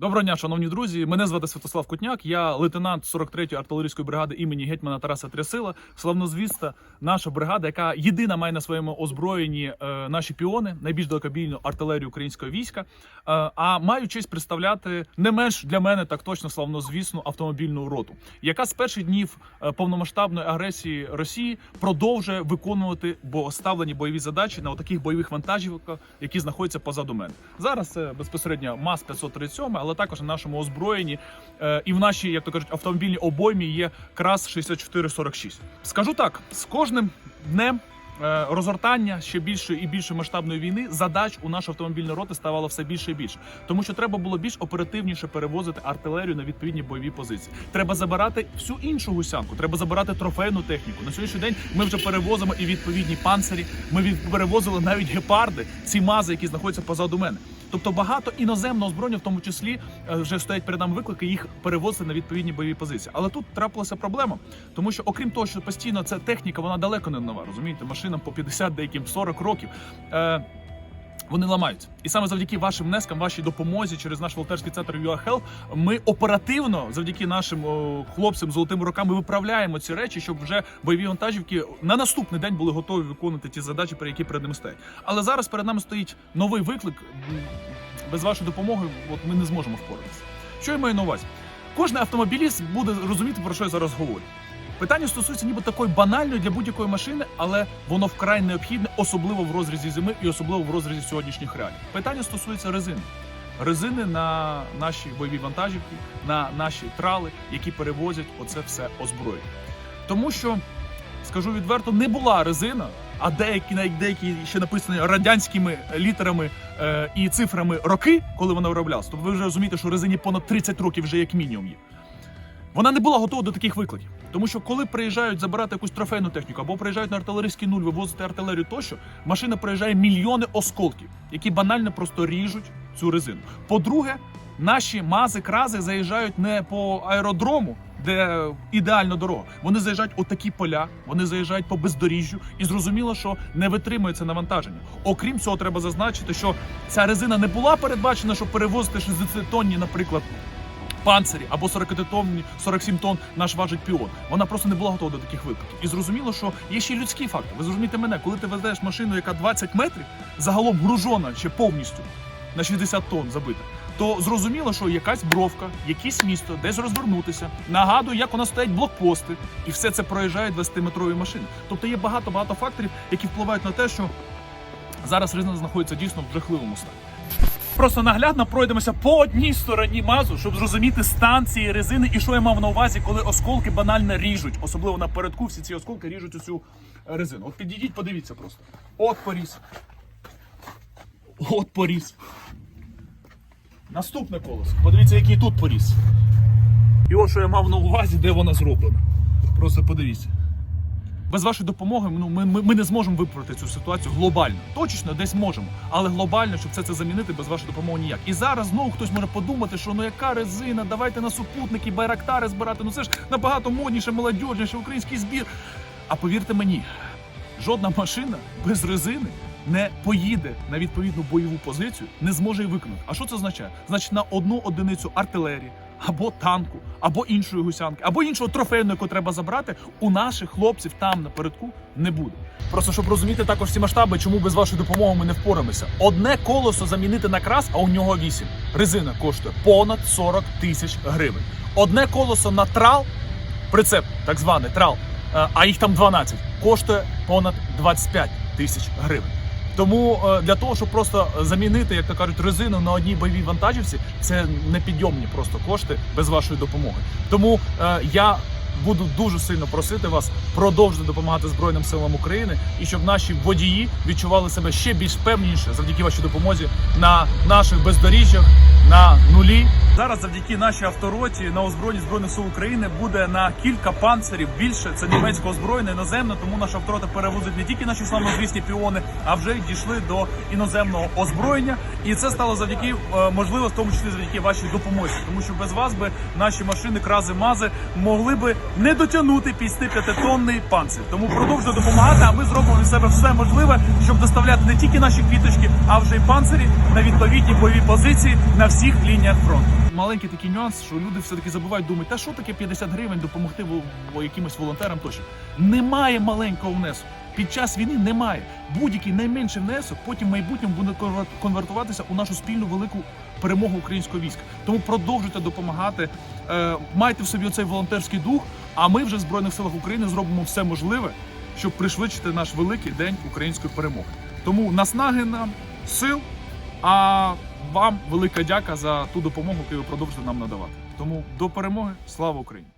Доброго дня, шановні друзі. Мене звати Святослав Кутняк. Я лейтенант 43-ї артилерійської бригади імені гетьмана Тараса Трясила. Славнозвіста наша бригада, яка єдина має на своєму озброєнні е, наші піони, найбільш далекобійну артилерію українського війська. Е, а маю честь представляти не менш для мене так точно славнозвісну автомобільну роту, яка з перших днів е, повномасштабної агресії Росії продовжує виконувати поставлені бойові задачі на таких бойових вантажівках, які знаходяться позаду мене. Зараз це безпосередньо МАЗ 537, але також на нашому озброєнні е, і в нашій, як то кажуть, автомобільній обоймі є крас 6446. Скажу так: з кожним днем. е, Розгортання ще більшої і більше масштабної війни задач у нашої автомобільної роти ставало все більше і більше, тому що треба було більш оперативніше перевозити артилерію на відповідні бойові позиції. Треба забирати всю іншу гусянку, треба забирати трофейну техніку. На сьогоднішній день ми вже перевозимо і відповідні панцирі. Ми перевозили навіть гепарди, ці мази, які знаходяться позаду мене. Тобто багато іноземного озброєння, в тому числі е, вже стоять перед нами виклики їх перевозити на відповідні бойові позиції. Але тут трапилася проблема, тому що окрім того, що постійно ця техніка, вона далеко не нова. Розумієте, машинам по 50, деяким 40 років. Е, вони ламаються, і саме завдяки вашим внескам, вашій допомозі через наш волонтерський центр UA ми оперативно, завдяки нашим о, хлопцям золотими руками, виправляємо ці речі, щоб вже бойові вантажівки на наступний день були готові виконувати ті задачі, про які перед ними стоять. Але зараз перед нами стоїть новий виклик. Без вашої допомоги, от ми не зможемо впоратися. Що я маю на увазі? Кожен автомобіліст буде розуміти, про що я зараз говорю. Питання стосується ніби такої банальної для будь-якої машини, але воно вкрай необхідне, особливо в розрізі зими і особливо в розрізі сьогоднішніх реалій. Питання стосується резини. Резини на наші бойові вантажівки, на наші трали, які перевозять оце все озброєння. Тому що, скажу відверто, не була резина, а деякі навіть деякі ще написані радянськими літерами е, і цифрами роки, коли вона вироблялася. Тобто ви вже розумієте, що резині понад 30 років вже як мінімум є. Вона не була готова до таких викликів. Тому що коли приїжджають забирати якусь трофейну техніку або приїжджають на артилерійський нуль, вивозити артилерію тощо, машина приїжджає мільйони осколків, які банально просто ріжуть цю резину. По-друге, наші мази, крази заїжджають не по аеродрому, де ідеальна дорога. Вони заїжджають у такі поля, вони заїжджають по бездоріжжю, і зрозуміло, що не витримується навантаження. Окрім цього, треба зазначити, що ця резина не була передбачена, щоб перевозити 60 тонні, наприклад панцирі або 40 тонні, 47 тонн наш важить піон. Вона просто не була готова до таких викликів. І зрозуміло, що є ще й людський фактор. Ви зрозумієте мене, коли ти везеш машину, яка 20 метрів, загалом гружона ще повністю на 60 тонн забита. То зрозуміло, що якась бровка, якесь місто, десь розвернутися, нагадую, як у нас стоять блокпости, і все це проїжджають 20-метрові машини. Тобто є багато багато факторів, які впливають на те, що зараз резина знаходиться дійсно в жахливому стані. Просто наглядно пройдемося по одній стороні мазу, щоб зрозуміти стан цієї резини і що я мав на увазі, коли осколки банально ріжуть. Особливо напередку всі ці осколки ріжуть усю е, резину. От підійдіть, подивіться просто. От поріз. От поріз. Наступне колесо. Подивіться, який тут поріз. І от що я мав на увазі, де вона зроблена. Просто подивіться. Без вашої допомоги ну, ми, ми, ми не зможемо виправити цю ситуацію глобально. Точечно десь можемо, але глобально, щоб це, це замінити, без вашої допомоги ніяк. І зараз знову хтось може подумати, що ну яка резина, давайте на супутники, байрактари збирати. Ну це ж набагато модніше, молодіжніше, український збір. А повірте мені, жодна машина без резини не поїде на відповідну бойову позицію, не зможе її виконати. А що це означає? Значить, на одну одиницю артилерії. Або танку, або іншої гусянки, або іншого трофейного, яку треба забрати, у наших хлопців там напередку не буде. Просто щоб розуміти також ці масштаби, чому без вашої допомоги ми не впораємося. Одне колесо замінити на крас, а у нього 8. Резина коштує понад 40 тисяч гривень. Одне колесо на трал, прицеп, так званий трал, е, а їх там 12, коштує понад 25 тисяч гривень. Тому е, для того, щоб просто замінити, як то кажуть, резину на одній бойовій вантажівці, це непідйомні просто кошти без вашої допомоги. Тому е, я буду дуже сильно просити вас продовжити допомагати Збройним силам України і щоб наші водії відчували себе ще більш певніше завдяки вашій допомозі на наших бездоріжжях, на нулі. Зараз завдяки нашій автороті на озброєнні збройних сил України буде на кілька панцирів більше. Це німецького озброєння іноземне, тому наша авторота перевозить не тільки наші славнозвісні піони, а вже й дійшли до іноземного озброєння. І це стало завдяки е, можливо, в тому числі завдяки вашій допомозі, тому що без вас би наші машини, крази, мази могли би не дотягнути 55-тонний панцир. Тому продовжуйте допомагати. А ми зробимо від себе все можливе, щоб доставляти не тільки наші квіточки, а вже й панцирі на відповідні бойові позиції на всіх лініях фронту. маленький такий нюанс, що люди все-таки забувають думають, та що таке 50 гривень допомогти якимось волонтерам тощо. Немає маленького внеску. Під час війни немає. Будь-який найменший внесок потім в майбутньому буде конвертуватися у нашу спільну велику перемогу українського війська. Тому продовжуйте допомагати. Е, майте в собі оцей волонтерський дух. А ми вже в збройних силах України зробимо все можливе, щоб пришвидшити наш великий день української перемоги. Тому наснаги нам, сил, а вам велика дяка за ту допомогу, яку ви продовжуєте нам надавати. Тому до перемоги, слава Україні!